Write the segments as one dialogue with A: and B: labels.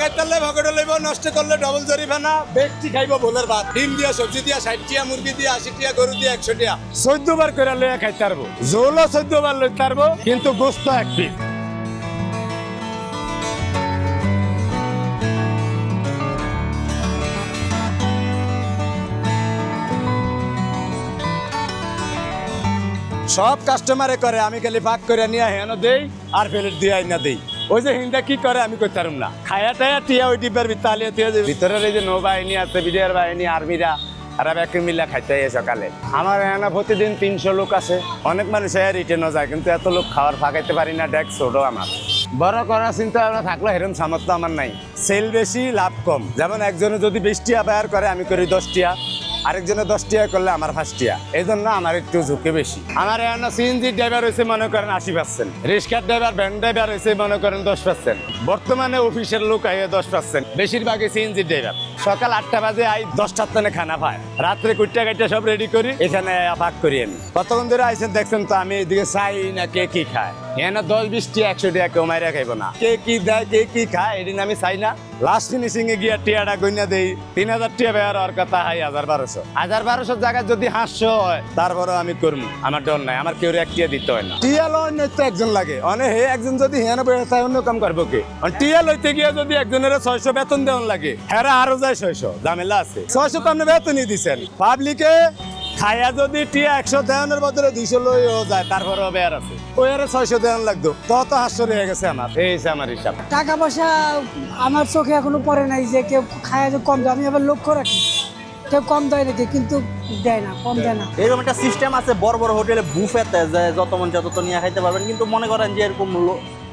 A: খাইতে পারলে ভগড়ে লইব, নষ্ট করলে ডবল জরিমানা ব্যক্তি খাইব ভোলের ভাত। ডিম দিয়া, সবজি দিয়া, ষাট টিয়া, মুরগি দিয়া, আশি টিয়া, গরু দিয়া, একশো টিয়া। চোদ্দ বার করে লইয়া খাইতে পারব। জোলও চোদ্দ বার লইতে পারব, কিন্তু গোস্ত এক পিস। সব কাস্টমারে করে, আমি খালি ভাগ করে নিয়ে হেন দেই, আর প্লেট দিয়ে আইনা দেই। ওই যে হিন্দা কি করে, আমি করতে পারুম না। খায়া টায়া টিয়া ওই ডিব্বার ভিতরে ভিতরের এই যে নৌবাহিনী আছে বিডিআর বাহিনী, আর্মিরা আর এক মিলা খাইতে সকালে। আমার এখানে প্রতিদিন তিনশো লোক আছে। অনেক মানুষ রিটেনও যায়, কিন্তু এত লোক খাওয়ার ফাঁকাইতে পারি না ডেক ছোট আমার। বড় করার চিন্তা ভাবনা থাকলে হেরম সামর্থ্য আমার নাই। সেল বেশি, লাভ কম। যেমন একজনে যদি বিশ টিয়া ব্যয় করে, আমি করি দশ টিয়া। আরেকজনে দশ টিয়া করলে আমার পাঁচ টিয়া। এই জন্য আমার একটু ঝুঁকি বেশি। আমার এখানে সিএনজি ড্রাইভার হয়েছে মনে করেন আশি পার্সেন্ট রিক্সার ড্রাইভার ভ্যান ড্রাইভার হয়েছে মনে করেন দশ পার্সেন্ট বর্তমানে অফিসের লোক আইয়ে দশ পার্সেন্ট বেশিরভাগই সিএনজি ড্রাইভার সকাল আটটা বাজে আই দশটার তানে খানা পায়। রাত্রে কুটটা কাটটা সব রেডি করি, এখানে ভাগ করি আমি। কতক্ষণ ধরে আইসেন দেখছেন তো আমি এদিকে চাই না কে কি খায়। এখানে দশ বিশ টিয়া, একশো টিয়া কেউ মাইরা খাইব না। কে কি দেয়, কে কি খায়, এদিন আমি চাই না। লাস্ট ফিনিশিং এ গিয়া টিয়াটা গইনা দেই। তিন হাজার টিয়া বেয়ার আর কথা, হাই হাজার বারোশো। হাজার বারোশো জায়গায় যদি হাঁসশো হয় তারপরে আমি করব আমার ডর নাই আমার কেউ এক টিয়া দিতে হয় না। টিয়া লয় তো একজন লাগে। অনেক হে একজন যদি হেন বেড়ে থাকে অন্য কাম করব কি? আর টিয়া লইতে গিয়ে যদি একজনের ছয়শো বেতন দেওয়ান লাগে হ্যাঁ আরও যায় ছয়শো ঝামেলা আছে। ছয়শো তো আপনি বেতনই দিচ্ছেন পাবলিকে খায়া যদি টিয়া একশো দেওয়ানের বদলে দুইশো লইও যায় তারপরেও বেয়ার আছে। ওই আরে ছয়শো দেওয়ান লাগতো। তত হাস্য রয়ে গেছে আমার। এই হচ্ছে আমার হিসাব।
B: টাকা পয়সা আমার চোখে এখনও পড়ে নাই যে কেউ খায় যে কম আমি আবার লক্ষ্য রাখি। কেউ কম দেয় নাকি? কিন্তু দেয় না কম দেয় না।
C: এরকম একটা সিস্টেম আছে বড় বড় হোটেলে বুফেতে যে যত মন যত তো নিয়ে খাইতে পারবেন। কিন্তু মনে করেন যে এরকম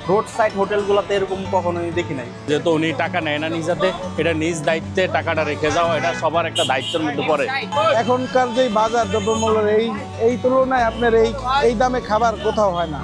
C: রোড সাইড হোটেলগুলোতে এরকম কখনোই দেখি নাই।
D: যেহেতু উনি টাকা নেয় না নিজ হাতে এটা নিজ দায়িত্বে টাকাটা রেখে যাওয়া এটা সবার একটা দায়িত্বের মধ্যে পড়ে।
E: এখনকার যে বাজার দ্রব্যমূল্যের এই এই তুলনায় আপনার এই এই দামে খাবার কোথাও হয় না।